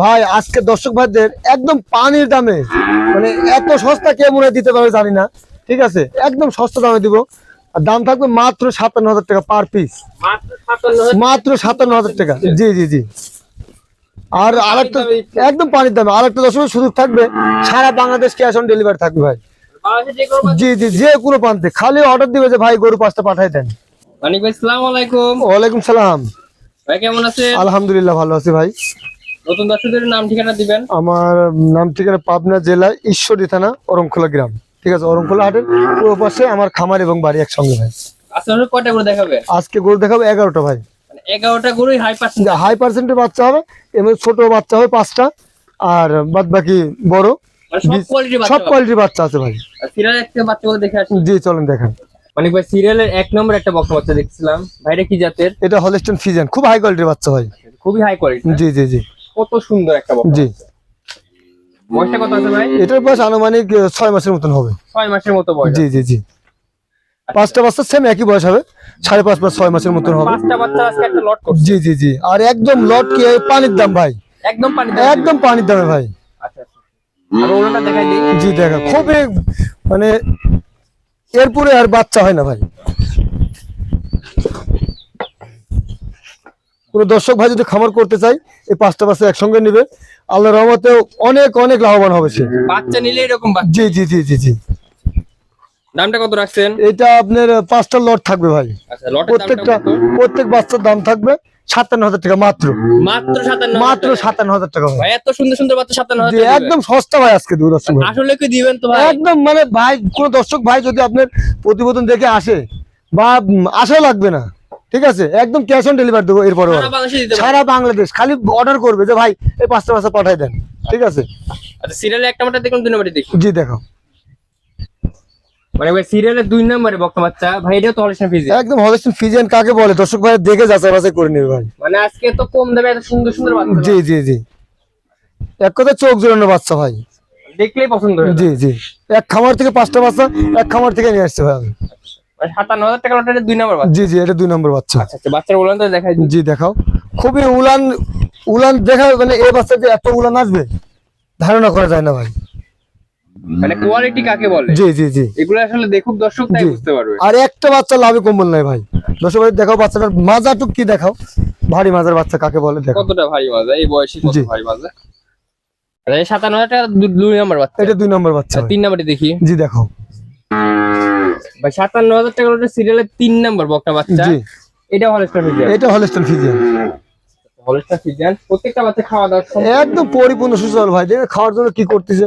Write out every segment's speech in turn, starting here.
ভাই আজকে দর্শক ভাইদের একদম পানির দামে মানে এত সস্তা কে মনে দিতে পারবে জানি না ঠিক আছে? একদম সস্তা দামে দিব। আর দাম থাকবে মাত্র সাতান্ন হাজার টাকা পার পিস মাত্র সাতান্ন হাজার টাকা। জি জি জি। আর আরেকটা একদম পানির দামে। আরেকটা দর্শকের সুযোগ থাকবে সারা বাংলাদেশ ক্যাশ অন ডেলিভারি থাকবে ভাই। জি জি যে কোনো প্রান্তে খালি অর্ডার দিবে যে ভাই গরু পাঁচটা পাঠাই দেন। ওয়ালাইকুম সালাম। ভাই কেমন আছেন? আলহামদুলিল্লাহ ভালো আছি ভাই। নতুন দর্শকদের নাম ঠিকানা দিবেন? আমার নাম ঠিকানা পাবনা জেলা ঈশ্বরী থানা অরমখোলা গ্রাম। ঠিক আছে অরমখোলা হাটের পুরো পাশে আমার খামার এবং বাড়ি একসঙ্গে ভাই। আজকে কয়টা করে দেখাবে? আজকে গরু দেখাবো এগারোটা ভাই। মানে এগারোটা গরুই হাই পার্সেন্ট হাই পার্সেন্টের বাচ্চা হবে এবং ছোট বাচ্চা হবে পাঁচটা আর বাদ বাকি বড়। মানে সব কোয়ালিটির সব বাচ্চা কোয়ালিটির বাচ্চা আছে ভাই। সিরিয়াল একটা বাচ্চাগুলো দেখে আসি। জি চলেন দেখেন। মানিক ভাই সিরিয়ালের এক নম্বর একটা বক্তা বাচ্চা দেখছিলাম। কি জাতের? এটা হলিস্টন খুব হাই কোয়ালিটির বাচ্চা ভাই। খুবই হাই কোয়ালিটি জি জি জি। কত সুন্দর একটা জি। বয়সটা কত আছে ভাই? এটার বয়স আনুমানিক আহ, ছয় মাসের মতন হবে। ছয় মাসের মতো বয়স জি জি জি। পাঁচটা বাচ্চা সেম একই বয়স হবে সাড়ে পাঁচ মাস ছয় মাসের মতন হবে। পাঁচটা বাচ্চা আজকে একটা লট করছে। জি জি জি। আর একদম লট কি এই পানির দাম ভাই? একদম পানি একদম পানির দামে ভাই। আচ্ছা আচ্ছা। আর ওনাটা দেখাই দিই। জি দেখা। খুবই মানে এরপরে আর বাচ্চা হয় না ভাই। কোনো দর্শক ভাই যদি খামার করতে চাই এই পাঁচটা বাচ্চা একসঙ্গে নিবে। আল্লাহ রহমতে অনেক অনেক লাভবান হবে সে। বাচ্চা নিলে এরকম জি জি জি জি জি। দামটা কত রাখছেন? এটা আপনার পাঁচটা লট থাকবে ভাই। আচ্ছা প্রত্যেকটা প্রত্যেক বাচ্চার দাম থাকবে সাতান্ন হাজার টাকা মাত্র। মাত্র সাতান্ন মাত্র সাতান্ন হাজার টাকা ভাই। এত সুন্দর সুন্দর বাচ্চা সাতান্ন হাজার। একদম সস্তা ভাই আজকে আসলে কি দিবেন তো ভাই? একদম মানে ভাই কোন দর্শক ভাই যদি আপনার প্রতিবেদন দেখে আসে বা আশা লাগবে না। ঠিক আছে? একদম ক্যাশ অন ডেলিভারি দেবো এরপরে সারা বাংলাদেশে খালি অর্ডার করবে যে ভাই এই পাঁচটা পাঁচটা পাঠাই দেন। ঠিক আছে? আচ্ছা সিরিয়ালে একটা দুই নম্বরে দেখি। জি দেখো মানে ভাই দুই নম্বরে বক্তা বাচ্চা। ভাই তো হলিস্টান একদম হলিস্টিন ফিজিয়ান কাকে বলে? দর্শক ভাই দেখে যাচাই বাছাই করে নেবে ভাই। মানে আজকে তো কম দামে এত সুন্দর সুন্দর বাচ্চা। জি জি জি। এক কথায় চোখ জোরানো বাচ্চা ভাই। দেখলেই পছন্দ জি জি। এক খামার থেকে পাঁচটা বাচ্চা এক খামার থেকে নিয়ে আসছে ভাই। আমি। মানে সাতান্ন হাজার টাকা লটের দুই নম্বর বাচ্চা। জি জি এটা দুই নম্বর বাচ্চা। আচ্ছা আচ্ছা বাচ্চার বললেন তো দেখাই জি দেখাও। খুবই উলান উলান দেখা মানে এই বাচ্চা যে এত উলান আসবে ধারণা করা যায় না ভাই। মানে কোয়ালিটি কাকে বলে? জি জি জি। এগুলো আসলে দেখুক দর্শক তাই বুঝতে পারবে। আর একটা বাচ্চা লাভে কম্বল নাই ভাই। দর্শক ভাই দেখাও বাচ্চাটার মাজাটুক কি দেখাও? ভারী মাজার বাচ্চা কাকে বলে দেখো কতটা ভারী মাজা এই বয়সে কত জি। ভারী মাজা এই সাতান্ন হাজার টাকা দুই নম্বর বাচ্চা। এটা দুই নম্বর বাচ্চা তিন নম্বরে দেখি। জি দেখো ভাই সাতান্ন হাজার টাকা লটের সিরিয়ালের তিন নম্বর বকটা বাচ্চা। এটা হলস্টার ফিজিয়ান এটা ফিজিয়ান হলস্টার ফিজিয়ান প্রত্যেকটা বাচ্চা খাওয়া দাওয়া একদম পরিপূর্ণ সুচল ভাই দেখে খাওয়ার জন্য কি করতেছে?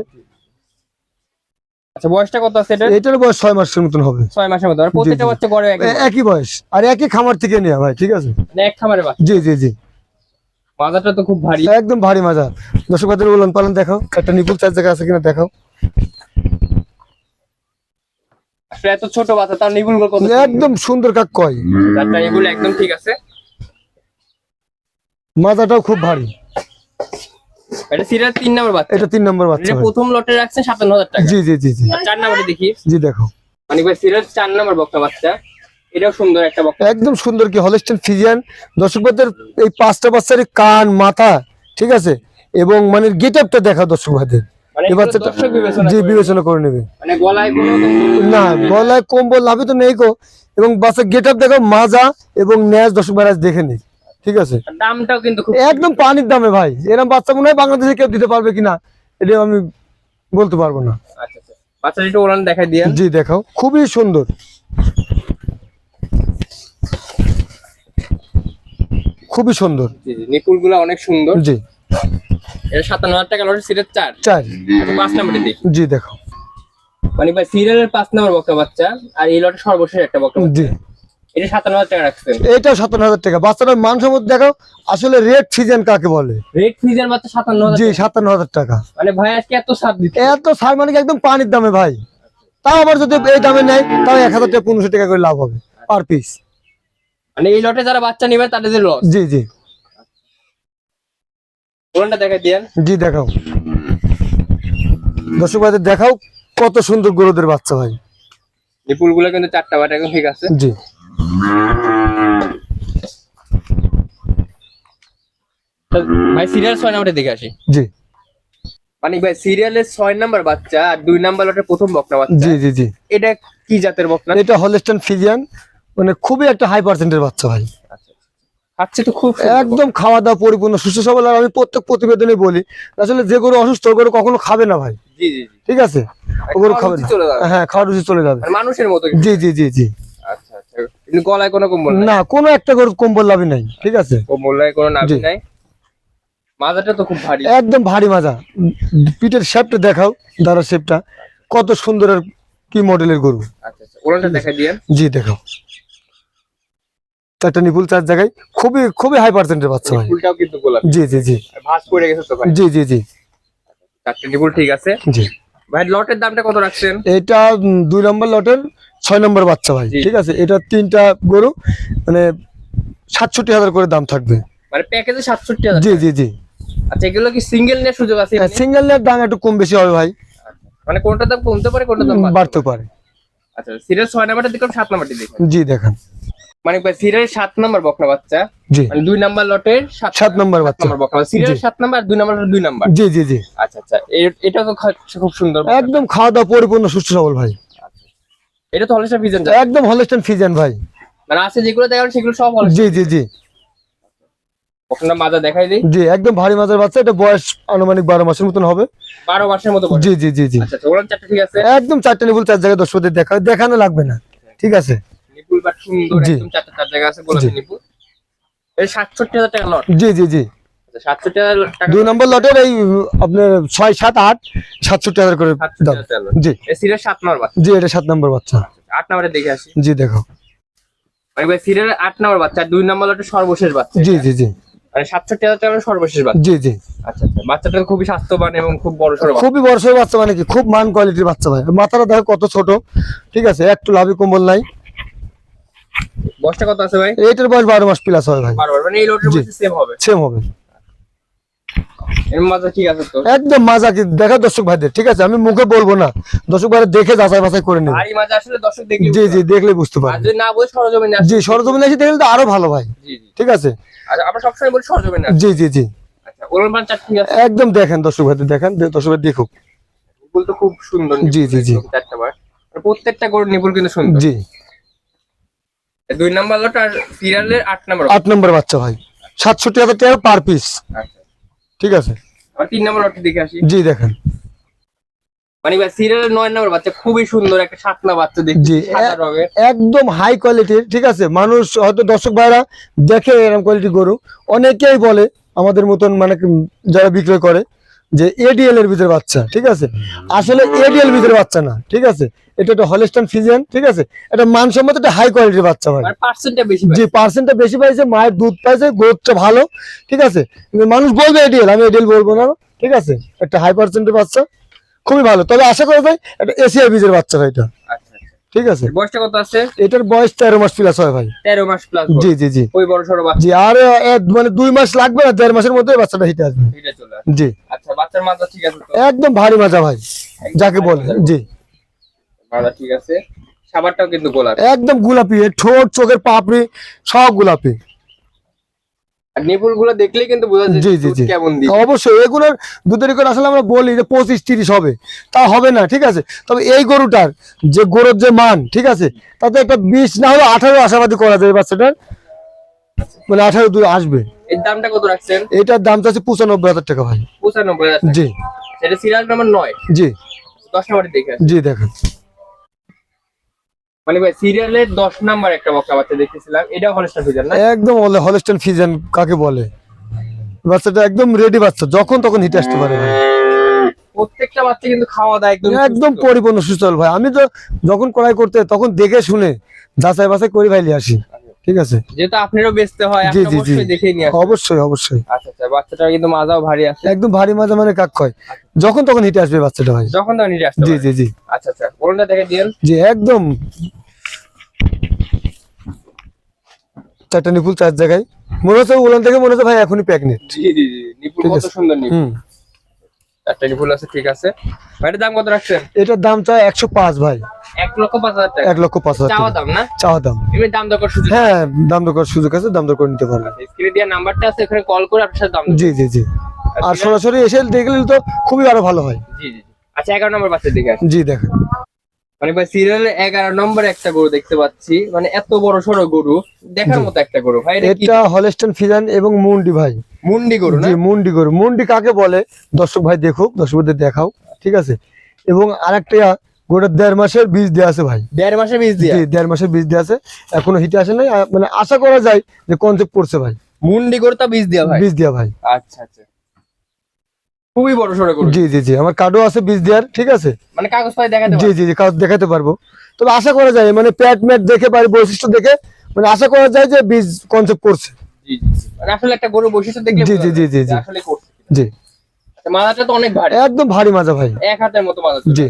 আচ্ছা বয়সটা কত আছে এটা এটার বয়স মাসের মতন হবে। মাসের মতো আর প্রত্যেকটা বাচ্চা গড়ে একই বয়স। আর একই খামার থেকে নেওয়া ভাই ঠিক আছে? মানে এক খামারে বাচ্চা। জি জি জি। মাজাটা তো খুব ভারী। একদম ভারী মাজা দর্শক উলান পালন দেখাও। একটা নিপুল চার জায়গা আছে কিনা দেখাও আসলে এত ছোট বাচ্চা তার নিবুল কত একদম সুন্দর কাক কয়। চারটা নিবুল একদম ঠিক আছে। মাজাটাও খুব ভারী। এটা সিরিয়াল তিন নম্বর বাচ্চা। এটা তিন নম্বর বাচ্চা এটা প্রথম লটে রাখছেন সাতান্ন হাজার টাকা। জি জি জি জি। চার নম্বরে দেখি। জি দেখো। মানে ভাই সিরিয়াল চার নম্বর বক্তা বাচ্চা। এটাও সুন্দর একটা বক্তা একদম সুন্দর কি হলস্টেন ফিজিয়ান দর্শক ভাইদের এই পাঁচটা বাচ্চার কান মাথা ঠিক আছে? এবং মানে গেট আপটা দেখা দর্শক ভাইদের। মানে এই বাচ্চাটা জি বিবেচনা করে নেবে। মানে না গলায় কম্বল লাভে তো নেই গো। এবং গেট আপ দেখো মাজা এবং ন্যাজ দর্শক ভাই দেখে নি ঠিক আছে? দামটাও কিন্তু খুব একদম পানির দামে ভাই। এরকম বাচ্চা মনে হয় বাংলাদেশে কেউ দিতে পারবে কিনা এটা আমি বলতে পারব না। আচ্ছা আচ্ছা। বাচ্চাটা একটু ওরান দেখাই দিয়ে। জি দেখাও। খুবই সুন্দর। খুবই সুন্দর। জি অনেক সুন্দর। জি। এটা সাতান্ন হাজার টাকা লটের সিরিয়াল চার। চার। পাঁচ নম্বরে দেখি। জি দেখো মানে ভাই সিরিয়ালের পাঁচ নম্বর বক্তা বাচ্চা আর এই লটের সর্বশেষ একটা বক্তা জি। এটা সাতান্ন হাজার টাকা রাখছেন। এইটাও সাতান্ন হাজার টাকা। বাচ্চাটার আসলে রেড সিজন কাকে বলে? রেড বাচ্চা সাতান্ন জি সাতান্ন হাজার টাকা। মানে ভাই আজকে এত দিচ্ছে। এত সার মানে একদম পানির দামে ভাই? তাও আবার যদি এই দামে নেয় তাও এক হাজার টাকা পনেরোশো টাকা করে লাভ হবে পার পিস মানে এই লটে যারা বাচ্চা নিবে তাদের লস জি জি। দেখাই জি দেখাও। দর্শক ভাইদের দেখাও কত সুন্দর গরুদের বাচ্চা ভাই। নিপুলগুলো কিন্তু চারটা বাট ঠিক আছে। জি। ভাই সিরিয়াল ছয় নাম্বারটা দেখে আসি। জি। মানে ভাই সিরিয়ালের ছয় নাম্বার বাচ্চা আর দুই নাম্বার লটের প্রথম বকনা বাচ্চা। জি জি জি। এটা কি জাতের বকনা? এটা হলস্টান ফিজিয়ান মানে খুবই একটা হাই পার্সেন্টের বাচ্চা ভাই। খাচ্ছে তো খুব একদম খাওয়া দাওয়া পরিপূর্ণ সুস্থ সবল আর আমি প্রত্যেক প্রতিবেদনে বলি আসলে যে গরু অসুস্থ গরু কখনো খাবে না ভাই। ঠিক আছে? গরু খাবে না। হ্যাঁ খাওয়া রুচি চলে যাবে। মানে মানুষের মতো জি জি জি জি। আচ্ছা আচ্ছা। কিন্তু গলায় কোনো কম্বল না কোনো একটা গরু কম্বল লাভই নাই ঠিক আছে? কম্বলায় কোনো নাভি নাই? মাজাটা তো খুব ভারী। একদম ভারী মাজা। পিঠের শেপটা দেখাও দাঁড়া শেপটা কত সুন্দর আর কি মডেলের গরু। আচ্ছা আচ্ছা। দেখা দিয়েন। জি দেখাও। চারটা নিপুল চার জায়গায় খুবই খুবই হাই পার্সেন্টের বাচ্চা ভাই ফুলটাও কিন্তু গোলাপি। জি জি জি। ভাঁজ পড়ে গেছে তো ভাই? জি জি জি। চারটে নিপুল ঠিক আছে? জি। ভাই লটের দামটা কত রাখছেন? এটা দুই নম্বর লটের ছয় নম্বর বাচ্চা ভাই ঠিক আছে? এটা তিনটা গরু মানে সাতষট্টি হাজার করে দাম থাকবে। মানে প্যাকেজে সাতষট্টি হাজার জি জি জি। আচ্ছা এগুলো কি সিঙ্গেল নেওয়ার সুযোগ আছে সিঙ্গেল নেট দাম একটু কম বেশি হবে ভাই। মানে কোনটা দাম কমতে পারে কোনটা দাম বাড়তে বাড়তে পারে? আচ্ছা সিরিয়াল ছয় নাম্বারটা দেখুন সাত নাম্বারটি দেখুন জি দেখান। মানে সিরিয়াল সাত নাম্বার বকনা বাচ্চা। মানে দুই নাম্বার লটের সাত নম্বর বাচ্চা। বকনা। সিরিয়াল সাত নাম্বার দুই নাম্বার দুই নাম্বার জি জি জি। আচ্ছা আচ্ছা। এটা তো খুব সুন্দর একদম খাওয়া দাওয়া পরিপূর্ণ সুস্থ সবল ভাই। এটা তো হলেস্টার ভিজন একদম ফিজেন ভাই। মানে আছে যেগুলো দেখাবেন সেগুলো সব জি জি জি। বকনা মাজা দেখাই দিই। জি একদম ভারী বাচ্চা। এটা বয়স আনুমানিক বারো মাসের মতন হবে। বারো মাসের মতো জি জি জি জি। আচ্ছা আচ্ছা। ওগুলো চারটে ঠিক আছে? একদম চারটে চার জায়গায় দর্শকদের দেখা দেখানো লাগবে না। ঠিক আছে? নিপুল বাট সুন্দর একদম চারটে চার জায়গা আছে গোলাপি জি। নিপুল এই সাতষট্টি হাজার টাকা লট। জি জি জি। আচ্ছা সাতষট্টি হাজার টাকা দুই নম্বর লটের এই আপনার ছয় সাত আট সাতষট্টি হাজার করে দাম। জি। সাত নম্বর বাচ্চা। জি এটা সাত নম্বর বাচ্চা। আট নম্বরে দেখে আসি। জি দেখো। সিরিয়াল আট নম্বর বাচ্চা দুই নম্বর লটের সর্বশেষ বাচ্চা জি জি জি। মানে সাতষট্টি হাজার টাকা সর্বশেষ বাচ্চা। জি জি। আচ্ছা আচ্ছা বাচ্চাটা খুবই স্বাস্থ্যবান এবং খুব বড় সড়ো বাচ্চা। খুবই বড় সড়ো বাচ্চা মানে কি? খুব মান কোয়ালিটির বাচ্চা ভাই। মাথাটা দেখো কত ছোট। ঠিক আছে একটু লাভি কম্বল নাই। বয়সটা কত আছে ভাই? এইটার বয়স বারো মাস প্লাস হবে ভাই। বারবার মানে এই লোটের জি। মধ্যে সেম হবে? সেম হবে। এর ঠিক আছে তো? একদম মাজা কি? দেখা দর্শক ভাইদের ঠিক আছে? আমি মুখে বলব না। দর্শক ভাইদের দেখে যাচাই বাছাই করে নেবে। আসলে দর্শক দেখলে জি জি দেখলে বুঝতে আর যদি না বলে সরজমিনে আসে জি সরজমিনে এসে দেখলে তো আরও ভালো ভাই। জি জি। ঠিক আছে? আচ্ছা আমরা সবসময় বলি সরজমিনে জি জি জি। আচ্ছা ওলান চার ঠিক আছে? একদম দেখেন দর্শক ভাইদের দেখেন। দর্শক ভাই দেখুক। নিপুল তো খুব সুন্দর জি, জি, জি। চারটা বার। প্রত্যেকটা গরুর নিপুল কিন্তু সুন্দর। জি। দুই নাম্বার লট আর সিরিয়ালের আট নাম্বার আট নম্বর বাচ্চা ভাই। সাতষট্টি হাজার টাকা পার পিস ঠিক আছে? আর তিন নাম্বার লটটি দেখে আসি। জি দেখেন। মানে সিরিয়ালের নয় নাম্বার বাচ্চা খুবই সুন্দর একটা সাতনা বাচ্চা একদম হাই কোয়ালিটির ঠিক আছে? মানুষ হয়তো দর্শক ভাইরা দেখে এরকম কোয়ালিটি গরু। অনেকেই বলে আমাদের মতন মানে যারা বিক্রয় করে যে এডিএল এর ভিতরে বাচ্চা ঠিক আছে? আসলে এডিএল ভিতরে বাচ্চা না ঠিক আছে? এটা একটা হলেস্টান ফিজিয়ান ঠিক আছে? এটা মানসম্মত একটা হাই কোয়ালিটির বাচ্চা ভাই। মানে জি পার্সেন্টটা বেশি পাইছে মায়ের দুধ পাইছে গ্রোথটা ভালো ঠিক আছে? মানুষ বলবে এডিএল আমি এডিএল বলব না ঠিক আছে? একটা হাই পার্সেন্টের বাচ্চা খুবই ভালো। তবে আশা করা যায় একটা এসিআই বীজের বাচ্চা এটা। ঠিক আছে? বয়সটা কত আছে? এটার বয়স তেরো মাস প্লাস হয় ভাই। তেরো মাস প্লাস জি জি জি। ওই বড় বাচ্চা। জি আর মানে দুই মাস লাগবে না দেড় মাসের মধ্যে বাচ্চাটা হিটে আসবে। চলে। জি। আচ্ছা বাচ্চার মাথা ঠিক আছে তো? একদম ভারী মাজা ভাই যাকে বলে। জি। ঠিক আছে। সাবারটাও কিন্তু গোলাপি। একদম গোলাপি ঠোঁট চোখের পাপড়ি সব গোলাপি। দেখলেই কিন্তু বোঝা যায় জি, জি, জি। কেমন অবশ্যই এগুলোর দুধের আসলে আমরা বলি যে পঁচিশ তিরিশ হবে। তা হবে না ঠিক আছে? তবে এই গরুটার যে গরুর যে মান ঠিক আছে? তাতে একটা বিশ না হলে আঠারো আশাবাদী করা যায় বাচ্চাটার। মানে আঠারো দুই আসবে। এর দামটা কত রাখছেন? এটার দাম চাচ্ছে পঁচানব্বই হাজার টাকা ভাই। পঁচানব্বই হাজার জি। এটা সিরিয়াল নাম্বার নয়। জি। দশ নাম্বারে দেখে জি দেখেন। মানে ভাই সিরিয়ালের দশ নাম্বার একটা বক্তা বাচ্চা দেখেছিলাম। এটা হলস্টার ফিজান না? একদম হলস্টেন ফিজান কাকে বলে? বাচ্চাটা একদম রেডি বাচ্চা যখন তখন হিট আসতে পারে ভাই। প্রত্যেকটা বাচ্চা কিন্তু খাওয়া দাওয়া একদম একদম। পরিপূর্ণ সুস্থ ভাই। আমি তো যখন কড়াই করতে তখন দেখে শুনে যাচাই বাছাই করি ভাই আসি। ঠিক আছে? যেটা আপনারও বেচতে হয় জি, আপনি জি, জি। অবশ্যই অবশ্যই অবশ্যই। আচ্ছা আচ্ছা বাচ্চাটা কিন্তু মাজাও ভারী আছে। একদম ভারী মাজা মানে কাক কয় যখন তখন হিটে আসবে বাচ্চাটা ভাই। যখন তখন নিয়ে আসতে জি জি জি। আচ্ছা আচ্ছা ওটা দেখে দিন। জি একদম। চারটা নিপুল চার জায়গায়। মনে হচ্ছে ওলান থেকে মনে হচ্ছে ভাই এখনই প্যাকনেট জি জি জি নিপুল কত সুন্দর নিপুল। চারটা ফুল আছে? ঠিক আছে। ভাইটার দাম কত রাখছেন? এটার দাম চাই একশো পাঁচ ভাই। এক লক্ষ পাঁচ হাজার টাকা। এক লক্ষ পাঁচ হাজার চাওয়া দাম না? চাওয়া দাম। এমনি দাম দর সুযোগ হ্যাঁ দাম দর করার সুযোগ আছে দাম দর করে নিতে পারবেন। স্ক্রিনে দেওয়ার নাম্বারটা আছে এখানে কল করে আপনার সাথে দাম জি জি জি। আর সরাসরি এসে দেখলে তো খুবই আরও ভালো হয়। জি জি জি। আচ্ছা এগারো নম্বর বাসের দিকে জি দেখেন। মানে ভাই সিরিয়ালের এগারো নম্বরে একটা গরু দেখতে পাচ্ছি। মানে এত বড় সড়ো গরু দেখার মতো একটা গরু। ভাই এটা হলেস্টন ফিজান এবং মুন্ডি ভাই। মুন্ডি গরু না? মুন্ডি গরু। মুন্ডি কাকে বলে? দর্শক ভাই দেখুক দর্শকদের দেখাও ঠিক আছে? এবং আরেকটা গোটা দেড় মাসের বীজ দেওয়া আছে ভাই। দেড় মাসের বীজ দিয়ে? জি দেড় মাসের বীজ দেওয়া আছে। এখনও হিটে আসে নাই। মানে আশা করা যায় যে কনসেপ্ট পড়ছে ভাই। মুন্ডি গরু তা বীজ দিয়া ভাই? বীজ দেওয়া ভাই। আচ্ছা আচ্ছা। খুবই বড় সড়ো গরু। জি জি জি আমার কার্ডও আছে বীজ দেওয়ার ঠিক আছে? মানে কাগজ পাই দেখাতে জি জি জি কাজ দেখাতে পারব। তবে আশা করা যায় মানে প্যাট ম্যাট দেখে বাড়ি বৈশিষ্ট্য দেখে মানে আশা করা যায় যে বীজ কনসেপ্ট পড়ছে জি জি। মানে আসলে একটা গরু বৈশিষ্ট্য দেখলে জি, জি, জি, জি, জি। আসলে করছে জি। আচ্ছা, তো অনেক ভারী। একদম ভারী মাজা ভাই। এক হাতের মতো মাথা জি।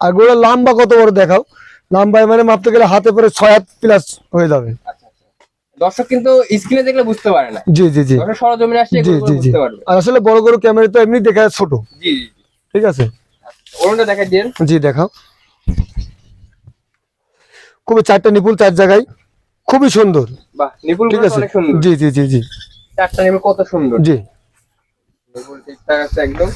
আর গোড়া লম্বা কত বড় দেখাও? লম্বায় মানে মাপতে গেলে হাতে পরে ছয় হাত প্লাস হয়ে যাবে। দর্শক কিন্তু স্ক্রিনে দেখলে বুঝতে পারে না। জি জি জি। সরজমিনে আসলে জি জি জি। আর আসলে বড় গরু ক্যামেরা তো এমনি দেখা যায় ছোট। জি জি জি। ঠিক আছে? ওরমটা দেখাই দিন। জি দেখাও। খুবই চারটা নিপুল চার জায়গায়। খুবই সুন্দর। বাহ নিপুল ঠিক আছে? জি জি জি জি। চারটা নিপুল কত সুন্দর। জি। নিপুল ঠিকঠাক আছে একদম।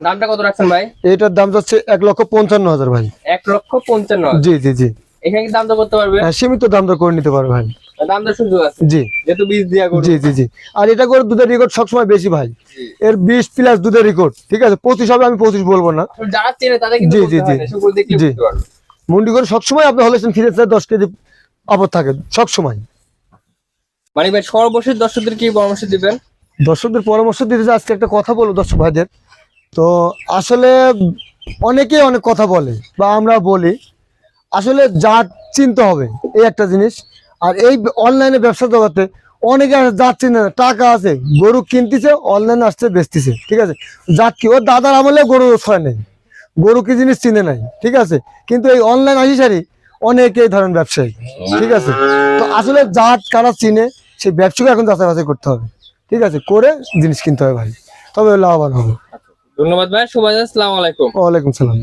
দামটা কত রাখছেন ভাই? এটার দাম যাচ্ছে এক লক্ষ পঞ্চান্ন হাজার ভাই। এক লক্ষ পঞ্চান্ন জি জি জি। এখানে কি দাম দর করতে পারবে? হ্যাঁ, সীমিত দাম দর করে নিতে পারবে ভাই। দাম দর সুযোগ আছে? জি। যেহেতু বীজ দিয়া গরু। জি জি জি। আর এটা করে দুধের রেকর্ড সবসময় বেশি ভাই। এর বিশ প্লাস দুধের রেকর্ড ঠিক আছে? পঁচিশ হবে আমি পঁচিশ বলব না। যারা চেনে তাদের কিন্তু জি, জি, জি। দেখলে বুঝতে পারবে। মুন্ডি করে সবসময় আপনি হলেছেন ফিরে চায় দশ কেজি আপদ থাকে সবসময়। মানে ভাই সর্বশেষ দর্শকদের কি পরামর্শ দিবেন? দর্শকদের পরামর্শ দিতে আজকে একটা কথা বলব দর্শক ভাইদের। তো আসলে অনেকেই অনেক কথা বলে বা আমরা বলি আসলে জাত চিনতে হবে এই একটা জিনিস। আর এই অনলাইনে ব্যবসা জগতে অনেকে জাত চিনে না টাকা আছে গরু কিনতেছে অনলাইনে আসছে বেচতেছে ঠিক আছে? জাত কি ওর দাদার আমলে গরু ছয় নেই। গরু কি জিনিস চিনে নাই ঠিক আছে? কিন্তু এই অনলাইন আসি সারি অনেকেই ধরেন ব্যবসায়ী ঠিক আছে? তো আসলে জাত কারা চিনে সেই ব্যবসাকে এখন যাচাই বাছাই করতে হবে ঠিক আছে? করে জিনিস কিনতে হবে ভাই তবে লাভবান হবে। ধন্যবাদ ভাই সুভাষ আসসালামু আলাইকুম। ওয়ালাইকুম সালাম।